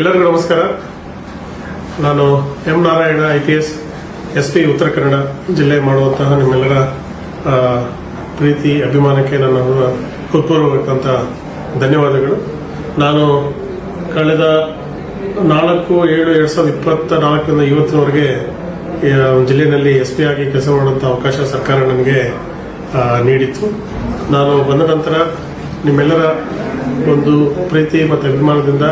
ಎಲ್ಲರಿಗೂ ನಮಸ್ಕಾರ. ನಾನು M Narayan, I P S S P Uttara Kannada ಜಿಲ್ಲೆ ಮಾಡುವಂತಹ ನಿಮ್ಮೆಲ್ಲರ ಪ್ರೀತಿ, ಅಭಿಮಾನಕ್ಕೆ ನನ್ನ ಹೃತ್ಪೂರ್ವಕಂತ ಧನ್ಯವಾದಗಳು. ನಾನು ಕಳೆದ ನಾಲ್ಕು, ಏಳು, ಎರಡು ಸಾವಿರದ ಇಪ್ಪತ್ತ ನಾಲ್ಕರಿಂದ ಇವತ್ತಿನವರೆಗೆ ಜಿಲ್ಲೆಯಲ್ಲಿ ಎಸ್ ಪಿ ಆಗಿ ಕೆಲಸ ಮಾಡುವಂಥ ಅವಕಾಶ ಸರ್ಕಾರ ನನಗೆ ನೀಡಿತ್ತು. ನಾನು ಬಂದ ನಂತರ ನಿಮ್ಮೆಲ್ಲರ ಒಂದು ಪ್ರೀತಿ ಮತ್ತು ಅಭಿಮಾನದಿಂದ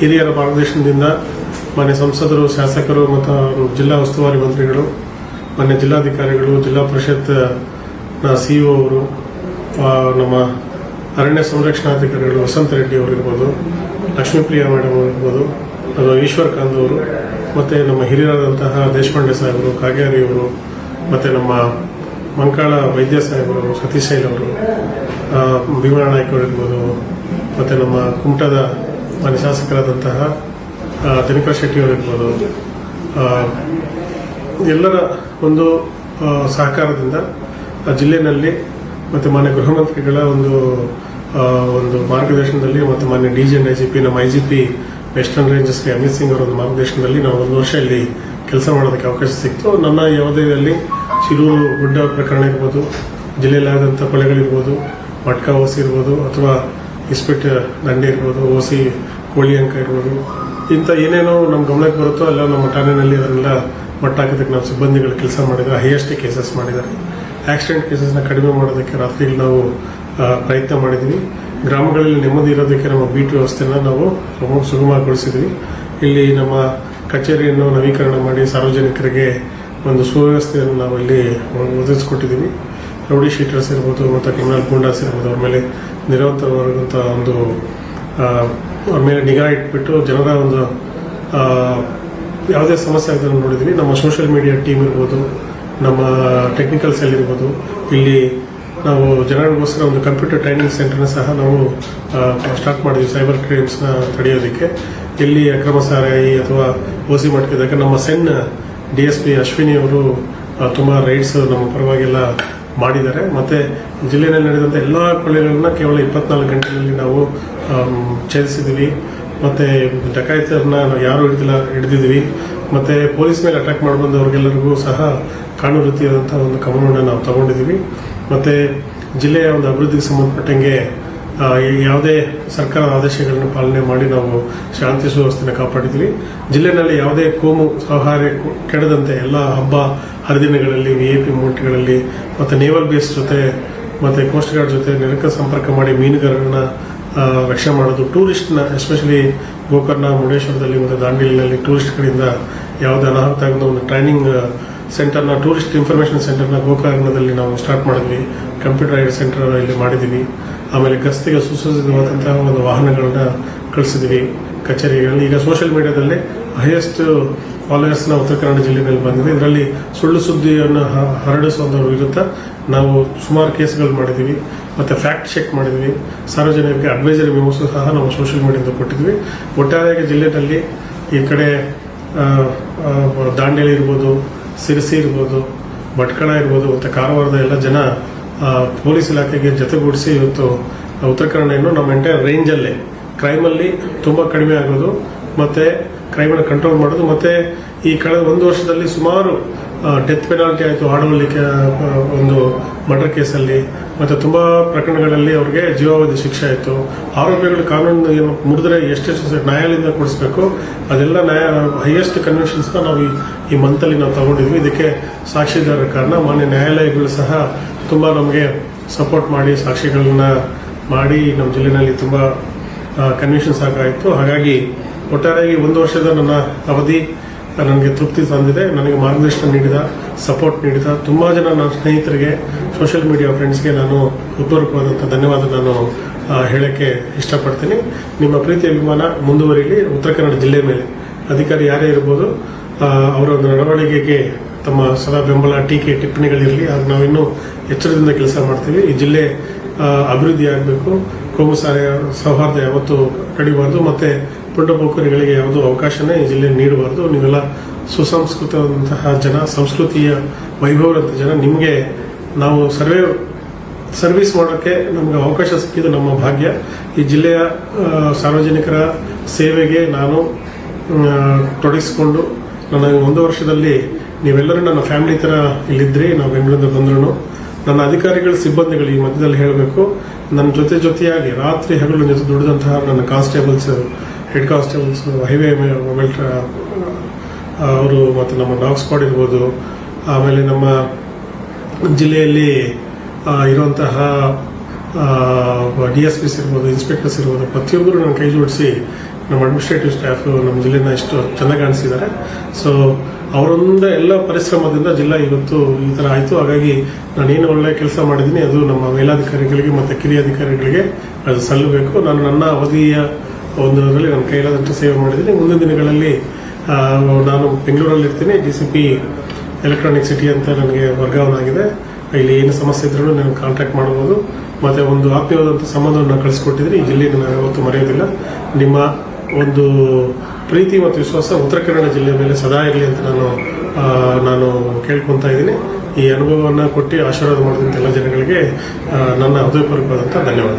ಹಿರಿಯರ ಮಾರ್ಗದರ್ಶನದಿಂದ ಮಾನ್ಯ ಸಂಸದರು, ಶಾಸಕರು ಮತ್ತು ಜಿಲ್ಲಾ ಉಸ್ತುವಾರಿ ಮಂತ್ರಿಗಳು, ಮಾನ್ಯ ಜಿಲ್ಲಾಧಿಕಾರಿಗಳು, ಜಿಲ್ಲಾ ಪರಿಷತ್, ನ ಸಿಇಒ ಅವರು ನಮ್ಮ ಅರಣ್ಯ ಸಂರಕ್ಷಣಾಧಿಕಾರಿಗಳು ವಸಂತ ರೆಡ್ಡಿ ಅವರು ಇರ್ಬೋದು, ಲಕ್ಷ್ಮೀಪ್ರಿಯಾ ಮೇಡಮ್ ಇರ್ಬೋದು ಈಶ್ವರ್ ಕಾಂತ್ ಅವರು, ಮತ್ತು ನಮ್ಮ ಹಿರಿಯರಾದಂತಹ ದೇಶಪಾಂಡೆ ಸಾಹೇಬರು, ಕಾಗೇರಿ ಅವರು, ಮತ್ತು ನಮ್ಮ ಮಂಕಾಳ ವೈದ್ಯ ಸಾಹೇಬರು, ಸತೀಶ್ ಅವರು ಭೀಮಾ ಅವರು ಇರ್ಬೋದು, ಮತ್ತು ನಮ್ಮ ಕುಮಟದ ಮಾನ್ಯ ಶಾಸಕರಾದಂತಹ ದಿನಕರ್ ಶೆಟ್ಟಿ ಅವರು ಇರ್ಬೋದು ಎಲ್ಲರ ಒಂದು ಸಹಕಾರದಿಂದ ಜಿಲ್ಲೆಯಲ್ಲಿ ಮತ್ತು ಮಾನ್ಯ ಗೃಹ ಒಂದು ಒಂದು ಮಾರ್ಗದರ್ಶನದಲ್ಲಿ ಮತ್ತು ಮಾನ್ಯ D G I G P, ನಮ್ಮ ಐ ಜಿ ಪಿ ವೆಸ್ಟರ್ನ್ ರೇಂಜಸ್ಗೆ ಅಮಿತ್ ಸಿಂಗ್ ಅವರ ಒಂದು ಮಾರ್ಗದರ್ಶನದಲ್ಲಿ ನಾವು ಒಂದು ವರ್ಷ ಇಲ್ಲಿ ಕೆಲಸ ಮಾಡೋದಕ್ಕೆ ಅವಕಾಶ ಸಿಕ್ತು. ನನ್ನ ಯಾವುದೇದಲ್ಲಿ ಶಿರೂರು ಗುಡ್ಡ ಪ್ರಕರಣ ಇರ್ಬೋದು, ಜಿಲ್ಲೆಯಲ್ಲಾದಂಥ ಕೊಲೆಗಳಿರ್ಬೋದು ಮಟ್ಕಾ ಓಸ್ ಇರ್ಬೋದು, ಅಥವಾ ಇಸ್ಪಿಟ್ ದಂಡೆ ಇರ್ಬೋದು, ಓಸಿ, ಕೋಳಿ ಅಂಕ ಇರ್ಬೋದು. ಇಂಥ ಏನೇನೋ ನಮ್ಮ ಗಮನಕ್ಕೆ ಬರುತ್ತೋ ಅಲ್ಲ ನಮ್ಮ ಠಾಣೆಯಲ್ಲಿ ಅದನ್ನೆಲ್ಲ ಮಟ್ಟ ಹಾಕೋದಕ್ಕೆ ನಾವು ಸಿಬ್ಬಂದಿಗಳು ಕೆಲಸ ಮಾಡಿದ್ದಾರೆ ಹೈಯೆಸ್ಟ್ ಕೇಸಸ್ ಮಾಡಿದ್ದಾರೆ. ಆಕ್ಸಿಡೆಂಟ್ ಕೇಸಸ್ನ ಕಡಿಮೆ ಮಾಡೋದಕ್ಕೆ ರಾತ್ರಿಗಳು ನಾವು ಪ್ರಯತ್ನ ಮಾಡಿದ್ವಿ. ಗ್ರಾಮಗಳಲ್ಲಿ ನೆಮ್ಮದಿ ಇರೋದಕ್ಕೆ ನಮ್ಮ ಬೀಟ್ ವ್ಯವಸ್ಥೆನ ನಾವು ಸುಗಮ- ಸುಗಮಗೊಳಿಸಿದ್ವಿ. ಇಲ್ಲಿ ನಮ್ಮ ಕಚೇರಿಯನ್ನು ನವೀಕರಣ ಮಾಡಿ ಸಾರ್ವಜನಿಕರಿಗೆ ಒಂದು ಸುವ್ಯವಸ್ಥೆಯನ್ನು ನಾವು ಇಲ್ಲಿ ಒದಗಿಸ್ಕೊಟ್ಟಿದ್ದೀವಿ ರೌಡಿ ಶೀಟರ್ಸ್ ಇರ್ಬೋದು ಮತ್ತು ಕ್ರಿಮಿನಲ್ ಗೂಂಡಾಸ್ ಇರ್ಬೋದು, ಅವ್ರ ಮೇಲೆ ನಿರಂತರವಾದಂಥ ಒಂದು ಅವ್ರ ಮೇಲೆ ನಿಗಾ ಇಟ್ಬಿಟ್ಟು ಜನರ ಒಂದು ಯಾವುದೇ ಸಮಸ್ಯೆ ಆಗೋದನ್ನು ನೋಡಿದ್ವಿ ನಮ್ಮ ಸೋಷಿಯಲ್ ಮೀಡಿಯಾ ಟೀಮ್ ಇರ್ಬೋದು, ನಮ್ಮ ಟೆಕ್ನಿಕಲ್ ಸೆಲ್ ಇರ್ಬೋದು, ಇಲ್ಲಿ ನಾವು ಜನರಿಗೋಸ್ಕರ ಒಂದು ಕಂಪ್ಯೂಟರ್ ಟ್ರೈನಿಂಗ್ ಸೆಂಟರ್ನ ಸಹ ನಾವು ಸ್ಟಾರ್ಟ್ ಮಾಡಿದ್ವಿ ಸೈಬರ್ ಕ್ರೈಮ್ಸ್ನ ತಡೆಯೋದಕ್ಕೆ. ಇಲ್ಲಿ ಅಕ್ರಮ ಸಾರಾಯಿ ಅಥವಾ ಓಸಿ ಮಾಡ್ತಿದ್ದಾಗ ನಮ್ಮ CEN D S P Ashwini ಅವರು ತುಂಬ ರೈಡ್ಸ್ ನಮ್ಮ ಪರವಾಗೆಲ್ಲ ಮಾಡಿದ್ದಾರೆ. ಮತ್ತೆ ಜಿಲ್ಲೆಯಲ್ಲಿ ನಡೆದಂಥ ಎಲ್ಲ ಕೊಳ್ಳೆಗಳನ್ನ ಕೇವಲ ಇಪ್ಪತ್ನಾಲ್ಕು ಗಂಟೆಯಲ್ಲಿ ನಾವು ಛೇದಿಸಿದ್ದೀವಿ. ಮತ್ತು ಡಕಾಯಿತರನ್ನ ಯಾರು ಹಿಡಿದಿಲ್ಲ, ಹಿಡಿದಿದ್ದೀವಿ. ಮತ್ತೆ ಪೊಲೀಸ್ ಮೇಲೆ ಅಟ್ಯಾಕ್ ಮಾಡಿ ಬಂದವ್ರಿಗೆಲ್ಲರಿಗೂ ಸಹ ಕಾನೂನು ರೀತಿಯಾದಂಥ ಒಂದು ಕ್ರಮವನ್ನು ನಾವು ತಗೊಂಡಿದ್ದೀವಿ. ಮತ್ತೆ ಜಿಲ್ಲೆಯ ಒಂದು ಅಭಿವೃದ್ಧಿಗೆ ಸಂಬಂಧಪಟ್ಟಂಗೆ ಯಾವುದೇ ಸರ್ಕಾರದ ಆದೇಶಗಳನ್ನು ಪಾಲನೆ ಮಾಡಿ ನಾವು ಶಾಂತಿ ಸುವ್ಯವಸ್ಥೆಯನ್ನು ಕಾಪಾಡಿದ್ವಿ ಜಿಲ್ಲೆಯಲ್ಲಿ ಯಾವುದೇ ಕೋಮು ಸೌಹಾರ್ಯ ಕೆಡದಂತೆ ಎಲ್ಲ ಹಬ್ಬ ಹರಿದಿನಗಳಲ್ಲಿ ವಿ ಎ ಪಿ ಮೂಮೆಂಟ್ಗಳಲ್ಲಿ ಮತ್ತು ನೇವಲ್ ಬೇಸ್ ಜೊತೆ ಮತ್ತು ಕೋಸ್ಟ್ ಗಾರ್ಡ್ ಜೊತೆ ನಿರಂತರ ಸಂಪರ್ಕ ಮಾಡಿ ಮೀನುಗಾರರನ್ನ ರಕ್ಷಣೆ ಮಾಡೋದು. ಟೂರಿಸ್ಟ್ನ ಎಸ್ಪೆಷಲಿ ಗೋಕರ್ಣ ಮುರುಡೇಶ್ವರದಲ್ಲಿ ಮತ್ತು ದಾಂಡೇಲಿನಲ್ಲಿ ಟೂರಿಸ್ಟ್ಗಳಿಂದ ಯಾವುದೇ ಅನಾಹುತ ಆಗದ ಒಂದು ಟ್ರೈನಿಂಗ್ ಸೆಂಟರ್ನ ಟೂರಿಸ್ಟ್ ಇನ್ಫಾರ್ಮೇಷನ್ ಸೆಂಟರ್ನ ಗೋಕರ್ಣದಲ್ಲಿ ನಾವು ಸ್ಟಾರ್ಟ್ ಮಾಡಿದ್ವಿ. ಕಂಪ್ಯೂಟರ್ ಸೆಂಟರ್ ಇಲ್ಲಿ ಮಾಡಿದ್ದೀವಿ. ಆಮೇಲೆ ಗಸ್ತಿಗೆ ಸುಸಜ್ಜಿತವಾದಂತಹ ಒಂದು ವಾಹನಗಳನ್ನ ಕಳಿಸಿದ್ವಿ ಕಚೇರಿಗಳಲ್ಲಿ ಈಗ ಸೋಷಿಯಲ್ ಮೀಡಿಯಾದಲ್ಲಿ ಹೈಯೆಸ್ಟ್ ಫಾಲೋಯರ್ಸ್ನ ಉತ್ತರ ಕನ್ನಡ ಜಿಲ್ಲೆಯಲ್ಲಿ ಬಂದಿದೆ. ಇದರಲ್ಲಿ ಸುಳ್ಳು ಸುದ್ದಿಯನ್ನು ಹರಡಿಸುವಂಥವ್ರ ವಿರುದ್ಧ ನಾವು ಸುಮಾರು ಕೇಸ್ಗಳು ಮಾಡಿದ್ದೀವಿ ಮತ್ತು ಫ್ಯಾಕ್ಟ್ ಚೆಕ್ ಮಾಡಿದ್ವಿ. ಸಾರ್ವಜನಿಕರಿಗೆ ಅಡ್ವೈಸರಿ ಮೆಮೋಸ್ ಸಹ ನಾವು ಸೋಷಿಯಲ್ ಮೀಡಿಯಾದಿಂದ ಕೊಟ್ಟಿದ್ವಿ. ಒಟ್ಟಾರೆಯಾಗಿ ಜಿಲ್ಲೆಯಲ್ಲಿ ಈ ಕಡೆ ದಾಂಡೇಲಿ ಇರ್ಬೋದು, ಸಿರಸಿ ಇರ್ಬೋದು, ಭಟ್ಕಳ ಇರ್ಬೋದು, ಮತ್ತು ಕಾರವಾರದ ಎಲ್ಲ ಜನ ಪೊಲೀಸ್ ಇಲಾಖೆಗೆ ಜೊತೆಗೂಡಿಸಿ ಇವತ್ತು ಉತ್ತರ ಕನ್ನಡ ನಮ್ಮ ಎಂಟೈರ್ ರೇಂಜಲ್ಲೇ ಕ್ರೈಮಲ್ಲಿ ತುಂಬ ಕಡಿಮೆ ಆಗೋದು, ಮತ್ತು ಕ್ರೈಮನ್ನು ಕಂಟ್ರೋಲ್ ಮಾಡೋದು, ಮತ್ತು ಈ ಕಳೆದ ಒಂದು ವರ್ಷದಲ್ಲಿ ಸುಮಾರು ಡೆತ್ ಪೆನಾಲ್ಟಿ ಆಯಿತು ಆಡವಳ್ಳಿ ಒಂದು ಮರ್ಡರ್ ಕೇಸಲ್ಲಿ ಮತ್ತು ತುಂಬ ಪ್ರಕರಣಗಳಲ್ಲಿ ಅವ್ರಿಗೆ ಜೀವಾವಧಿ ಶಿಕ್ಷೆ ಆಯಿತು. ಆರೋಪಿಗಳು ಕಾನೂನು ಏನು ಮುಡಿದ್ರೆ ಎಷ್ಟೆಷ್ಟು ನ್ಯಾಯಾಲಯದಿಂದ ಕೊಡಿಸ್ಬೇಕು, ಅದೆಲ್ಲ ನ್ಯಾಯ ಹೈಯೆಸ್ಟ್ ಕನ್ವೆನ್ಷನ್ಸ್ನ ನಾವು ಈ ಮಂತಲ್ಲಿ ನಾವು ತಗೊಂಡಿದ್ವಿ. ಇದಕ್ಕೆ ಸಾಕ್ಷಿದಾರರ ಕಾರಣ ಮಾನ್ಯ ನ್ಯಾಯಾಲಯಗಳು ಸಹ ತುಂಬ ನಮಗೆ ಸಪೋರ್ಟ್ ಮಾಡಿ, ಸಾಕ್ಷಿಗಳನ್ನ ಮಾಡಿ ನಮ್ಮ ಜಿಲ್ಲೆಯಲ್ಲಿ ತುಂಬ ಕನ್ವಿಷನ್ ಸಾಕಾಯಿತು ಹಾಗಾಗಿ ಒಟ್ಟಾರೆಯಾಗಿ ಒಂದು ವರ್ಷದ ನನ್ನ ಅವಧಿ ನನಗೆ ತೃಪ್ತಿ ತಂದಿದೆ. ನನಗೆ ಮಾರ್ಗದರ್ಶನ ನೀಡಿದ ಸಪೋರ್ಟ್ ನೀಡಿದ ತುಂಬ ಜನ ನನ್ನ ಸ್ನೇಹಿತರಿಗೆ ಸೋಷಿಯಲ್ ಮೀಡಿಯಾ ಫ್ರೆಂಡ್ಸ್ಗೆ ನಾನು ಹೃತ್ಪೂರ್ವಕವಾದಂಥ ಧನ್ಯವಾದ ನಾನು ಹೇಳಕ್ಕೆ ಇಷ್ಟಪಡ್ತೀನಿ. ನಿಮ್ಮ ಪ್ರೀತಿ ಅಭಿಮಾನ ಮುಂದುವರಿಲಿ. ಉತ್ತರ ಕನ್ನಡ ಜಿಲ್ಲೆ ಮೇಲೆ ಅಧಿಕಾರಿ ಯಾರೇ ಇರ್ಬೋದು ಅವರ ನಡವಳಿಕೆಗೆ ತಮ್ಮ ಸದಾ ಬೆಂಬಲ, ಟೀಕೆ, ಟಿಪ್ಪಣಿಗಳಿರಲಿ. ಅದು ನಾವಿನ್ನೂ ಎಚ್ಚರದಿಂದ ಕೆಲಸ ಮಾಡ್ತೀವಿ. ಈ ಜಿಲ್ಲೆ ಅಭಿವೃದ್ಧಿ ಆಗಬೇಕು. ಕೋಮು ಸೌಹಾರ್ದ ಯಾವತ್ತೂ ಕಡಿಬಾರ್ದು. ಮತ್ತು ಪುಟ್ಟ ಪೋಖರಿಗಳಿಗೆ ಯಾವುದೂ ಅವಕಾಶನೇ ಈ ಜಿಲ್ಲೆ ನೀಡಬಾರ್ದು. ನೀವೆಲ್ಲ ಸುಸಂಸ್ಕೃತವಂತಹ ಜನ, ಸಂಸ್ಕೃತಿಯ ವೈಭವದಂಥ ಜನ. ನಿಮಗೆ ನಾವು ಸರ್ವೇ, ಸರ್ವಿಸ್ ಮಾಡೋಕ್ಕೆ ನಮಗೆ ಅವಕಾಶ ಸಿಕ್ಕಿದ್ದು ನಮ್ಮ ಭಾಗ್ಯ. ಈ ಜಿಲ್ಲೆಯ ಸಾರ್ವಜನಿಕರ ಸೇವೆಗೆ ನಾನು ತೊಡಗಿಸಿಕೊಂಡು ನನ್ನ ಒಂದು ವರ್ಷದಲ್ಲಿ ನೀವೆಲ್ಲರೂ ನನ್ನ ಫ್ಯಾಮಿಲಿ ಥರ ಇಲ್ಲಿದ್ರಿ. ನಾವು ಬೆಂಗಳೂರಿಂದ ಬಂದ್ರು ನನ್ನ ಅಧಿಕಾರಿಗಳ ಸಿಬ್ಬಂದಿಗಳು ಈ ಮಧ್ಯದಲ್ಲಿ ಹೇಳಬೇಕು, ನನ್ನ ಜೊತೆ ಜೊತೆಯಾಗಿ ರಾತ್ರಿ ಹಗಲು ಜೊತೆ ದುಡಿದಂತಹ ನನ್ನ constables, head constables, highway mobile ಅವರು ಮತ್ತು ನಮ್ಮ ಡಾಗ್ ಸ್ಕ್ವಾಡ್ ಇರ್ಬೋದು, ಆಮೇಲೆ ನಮ್ಮ ಜಿಲ್ಲೆಯಲ್ಲಿ ಇರುವಂತಹ ಡಿ ಎಸ್ ಪಿಸ್ ಇರ್ಬೋದು, ಇನ್ಸ್ಪೆಕ್ಟರ್ಸ್ ಇರ್ಬೋದು, ಪ್ರತಿಯೊಬ್ಬರು ನನ್ನ ಕೈ ಜೋಡಿಸಿ ನಮ್ಮ ಅಡ್ಮಿನಿಸ್ಟ್ರೇಟಿವ್ ಸ್ಟಾಫ್ ನಮ್ಮ ಜಿಲ್ಲೆನ ಇಷ್ಟು ಚೆನ್ನಾಗಿ ಕಾಣಿಸಿದ್ದಾರೆ. ಸೊ ಅವರೊಂದ ಎಲ್ಲ ಪರಿಶ್ರಮದಿಂದ ಜಿಲ್ಲಾ ಇವತ್ತು ಈ ಥರ ಆಯಿತು. ಹಾಗಾಗಿ ನಾನೇನು ಒಳ್ಳೆ ಕೆಲಸ ಮಾಡಿದ್ದೀನಿ, ಅದು ನಮ್ಮ ಮೇಲಾಧಿಕಾರಿಗಳಿಗೆ ಮತ್ತು ಕಿರಿಯ ಅಧಿಕಾರಿಗಳಿಗೆ ಅದು ಸಲ್ಲಬೇಕು. ನಾನು ನನ್ನ ಅವಧಿಯ ಒಂದರಲ್ಲಿ ನನ್ನ ಕೈಲಾದಷ್ಟು ಸೇವೆ ಮಾಡಿದ್ದೀನಿ. ಮುಂದಿನ ದಿನಗಳಲ್ಲಿ ನಾನು ಬೆಂಗಳೂರಲ್ಲಿ ಇರ್ತೀನಿ D C P electronic city ಅಂತ ನನಗೆ ವರ್ಗಾವಣೆ ಆಗಿದೆ. ಇಲ್ಲಿ ಏನು ಸಮಸ್ಯೆ ಇದ್ರೂ ನಾನು ಕಾಂಟ್ಯಾಕ್ಟ್ ಮಾಡ್ಬೋದು. ಮತ್ತೆ ಒಂದು ಆತ್ಮೀಯವಾದಂಥ ಸಂಬಂಧವನ್ನು ಕಳಿಸ್ಕೊಟ್ಟಿದ್ರೆ ಈ ಜಿಲ್ಲೆಯನ್ನು ನಾನು ಯಾವತ್ತೂ ಮರೆಯೋದಿಲ್ಲ. ನಿಮ್ಮ ಒಂದು ಪ್ರೀತಿ ಮತ್ತು ವಿಶ್ವಾಸ ಉತ್ತರ ಕನ್ನಡ ಜಿಲ್ಲೆಯ ಮೇಲೆ ಸದಾ ಇರಲಿ ಅಂತ ನಾನು ನಾನು ಕೇಳ್ಕೊತಾ ಇದ್ದೀನಿ. ಈ ಅನುಭವವನ್ನು ಕೊಟ್ಟು ಆಶೀರ್ವಾದ ಮಾಡಿದಂಥ ಎಲ್ಲ ಜನಗಳಿಗೆ ನನ್ನ ಹೃದಯಪೂರ್ವಕವಾದಂಥ ಧನ್ಯವಾದ